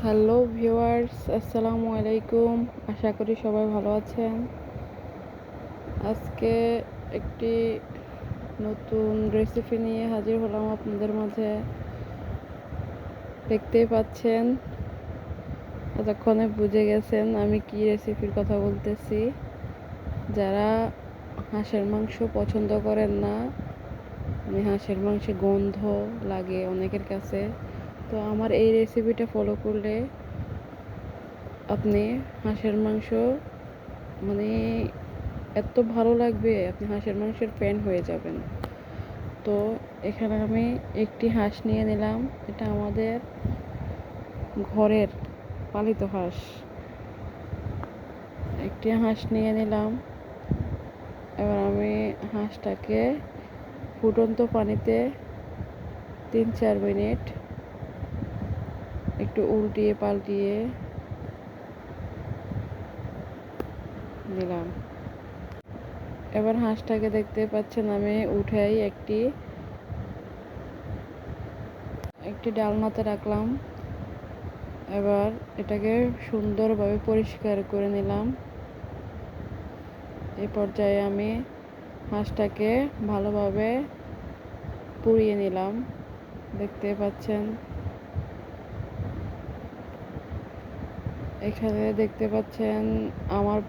Hello viewers, আসসালামু আলাইকুম। আশা করি সবাই ভালো আছেন। আজকে একটি নতুন রেসিপি নিয়ে হাজির হলাম আপনাদের মাঝে। দেখতেই পাচ্ছেন, এতক্ষণে বুঝে গেছেন আমি কি রেসিপির কথা বলতেছি। যারা হাঁসের মাংস পছন্দ করেন না হাঁসের মাংসে গন্ধ লাগে অনেকের কাছে। তো আমার এই রেসিপিটা ফলো করলে আপনি হাঁসের মাংস মানে এত ভালো লাগবে, আপনি হাঁসের মাংসের ফ্যান হয়ে যাবেন। তো এখানে আমি একটি হাঁস নিয়ে নিলাম, এটা আমাদের ঘরের পালিত হাঁস। একটি হাঁস নিয়ে নিলাম, এবার আমি হাঁসটাকে ফুটন্ত পানিতে তিন চার মিনিট একটু উল্টিয়ে পাল্টিয়ে দিলাম এবার হাঁসটাকে দেখতে পাচ্ছেন আমি উঠাই একটি একটি ডালনাতে রাখলাম। এবার এটাকে সুন্দরভাবে পরিষ্কার করে নিলাম। এই পর্যায়ে আমি হাঁসটাকে ভালোভাবে পুড়িয়ে নিলাম। দেখতে পাচ্ছেন এখানে দেখতে পাচ্ছেন আমার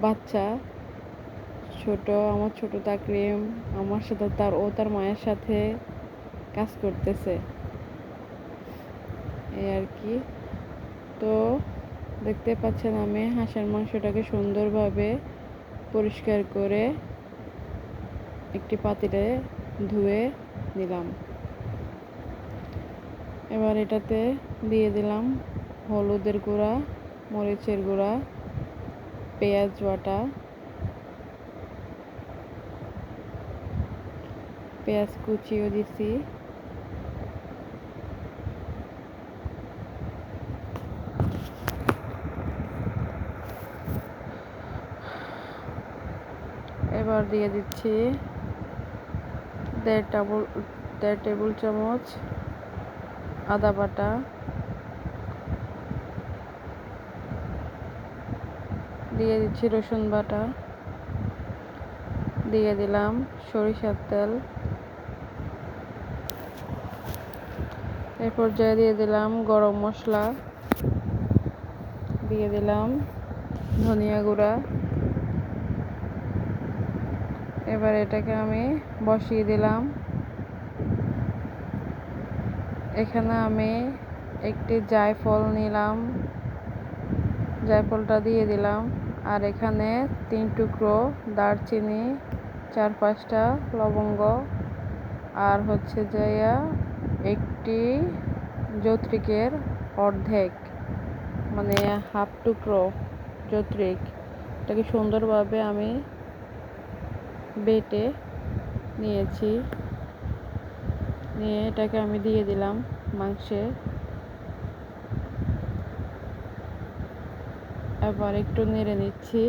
বাচ্চা, ছোট, আমার ছোট তাকরিম, আমার সাথে তার, ও তার মায়ের সাথে কাজ করতেছে। এই আর কি। তো দেখতে পাচ্ছেন আমি হাঁসের মাংসটাকে সুন্দরভাবে পরিষ্কার করে একটি পাতিলে ধুয়ে নিলাম। এবার এটাতে দিয়ে দিলাম হলুদের গুঁড়া মরিচের গুঁড়া, পেঁয়াজ বাটা, পেঁয়াজ কুচিও দিছি। এবার দিয়ে দিচ্ছি দেড় টেবিল দেড় টেবিল চামচ আদা বাটা দিয়ে দিচ্ছি রসুন বাটা। দিয়ে দিলাম সরিষার তেল। এর পর্যায়ে দিয়ে দিলাম গরম মশলা। দিয়ে দিলাম ধনিয়া গুঁড়া। এবার এটাকে আমি বসিয়ে দিলাম। এখানে আমি একটি জায়ফল নিলাম। জায়ফলটা দিয়ে দিলাম। আর এখানে তিন টুকরো দারচিনি, চার পাঁচটা লবঙ্গ, আর হচ্ছে যাইয়া একটি যৌত্রিকের অর্ধেক মানে হাফ টুকরো যৌত্রিক এটাকে সুন্দরভাবে আমি বেটে নিয়েছি। নিয়ে এটাকে আমি দিয়ে দিলাম মাংসে। এবার একটু নেড়ে নিচ্ছি।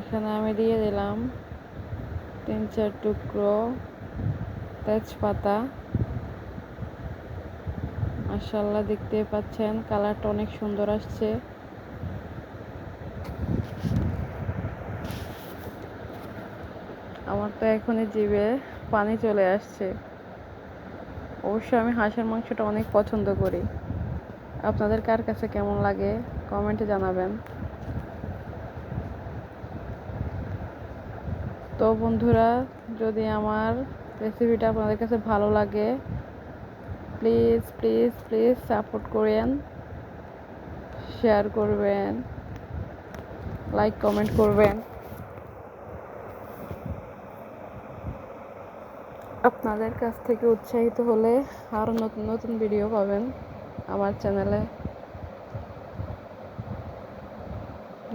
এখানে আমি দিয়ে দিলাম তিন চার টুকরো তেজপাতা। মাসাল্লাহ দেখতে পাচ্ছেন, কালারটা অনেক সুন্দর আসছে। আমার তো এখনই জিভে পানি চলে আসছে। অবশ্যই আমি হাঁসের মাংসটা অনেক পছন্দ করি। আপনাদের কার কাছে কেমন লাগে, কমেন্টে জানাবেন। তো বন্ধুরা, যদি আমার রেসিপিটা আপনাদের কাছে ভালো লাগে প্লিজ প্লিজ প্লিজ সাপোর্ট করেন শেয়ার করবেন লাইক কমেন্ট করবেন। আপনাদের কাছ থেকে উৎসাহিত হলে আরও নতুন নতুন ভিডিও পাবেন আমার চ্যানেলে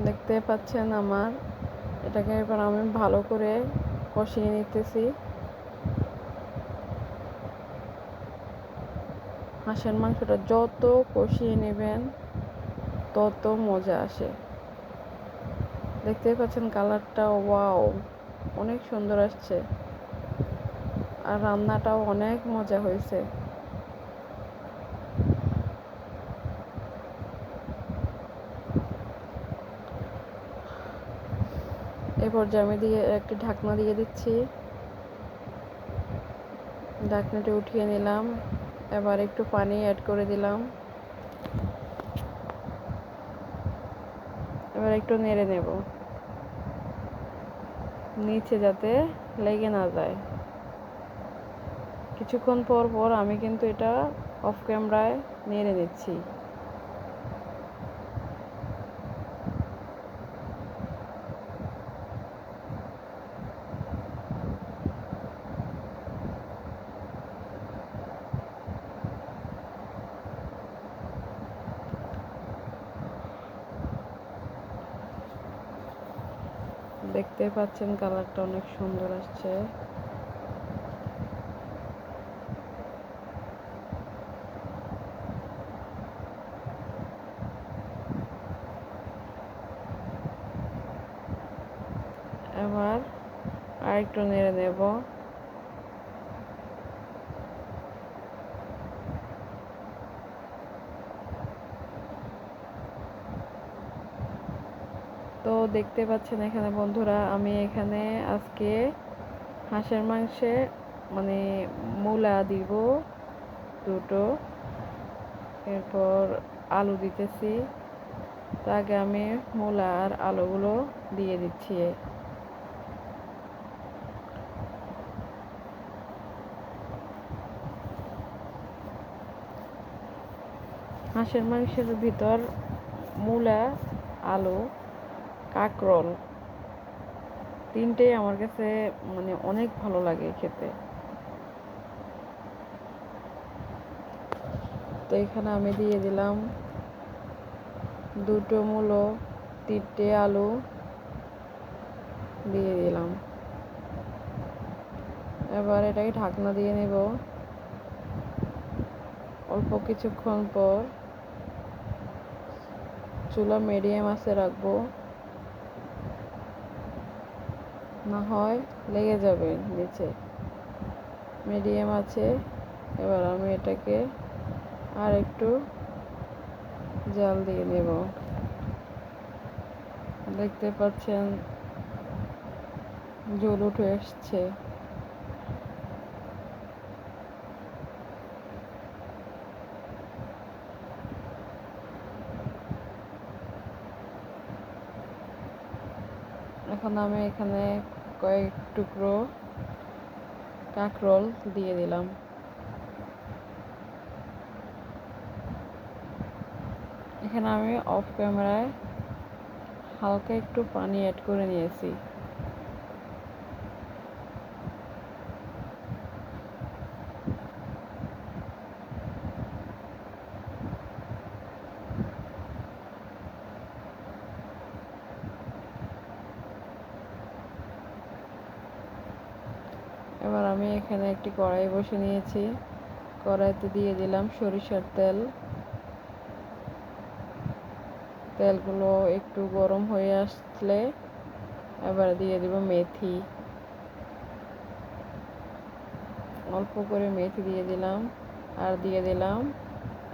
দেখতে পাচ্ছেন আমার, এটাকে এবার আমি ভালো করে কষিয়ে নিতেছি। হাঁসের মাংসটা যত কষিয়ে নেবেন, তত মজা আসে। দেখতেই পাচ্ছেন কালারটা, ওয়াও, অনেক সুন্দর আসছে। আর রান্নাটাও অনেক মজা হয়েছে। এই পর্যায়ে আমি দিয়ে একটি ঢাকনা দিয়ে দিচ্ছি, ঢাকনাটি উঠিয়ে নিলাম। এবার একটু পানি অ্যাড করে দিলাম। এবার একটু নেড়ে নেব। নিচে যাতে লেগে না যায়। কিছুক্ষণ পর পর আমি কিন্তু এটা অফ ক্যামেরায় নেড়ে নিচ্ছি। দেখতে পাচ্ছেন কালারটা অনেক সুন্দর আসছে। আবার আরেকটু নেড়ে নেব তো দেখতে পাচ্ছেন এখানে বন্ধুরা, আমি এখানে আজকে হাঁসের মাংসে মানে মূলা দিব, দুটো। এরপর আলু দিতেছি। তার আগে আমি মূলা আর আলুগুলো দিয়ে দিচ্ছি। হাঁসের মাংসের ভিতর মূলা, আলু কাকরল তিনটেই আমার কাছে মানে অনেক ভালো লাগে খেতে। তো এখানে আমি দিয়ে দিলাম দুটো মূলো, তিনটে আলু, দিয়ে দিলাম। এবার এটাকে ঢাকনা দিয়ে নেব। অল্প কিছুক্ষণ পর চুলা মিডিয়াম আছে রাখব। না হয় লেগে যাবে নিচে। মিডিয়াম আছে, এবার আমি এটাকে আর একটু জাল দিয়ে নেব। দেখতে পাচ্ছেন, জল উঠে এসছে। এখন আমি এখানে কয়েক টুকরো কাঁকরোল দিয়ে দিলাম। এখানে আমি অফ ক্যামেরায় হালকা একটু পানি অ্যাড করে নিয়েছি। এবার আমি এখানে একটি কড়াই বসে নিয়েছি। কড়াইতে দিয়ে দিলাম সরিষার তেল। তেলগুলো একটু গরম হয়ে আসলে এবার দিয়ে দিব মেথি। অল্প করে মেথি দিয়ে দিলাম আর দিয়ে দিলাম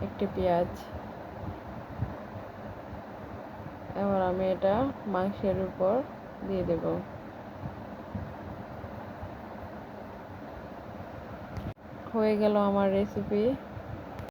একটি পেঁয়াজ। এবার আমি এটা মাংসের উপর দিয়ে দেব। হয়ে গেল আমার রেসিপি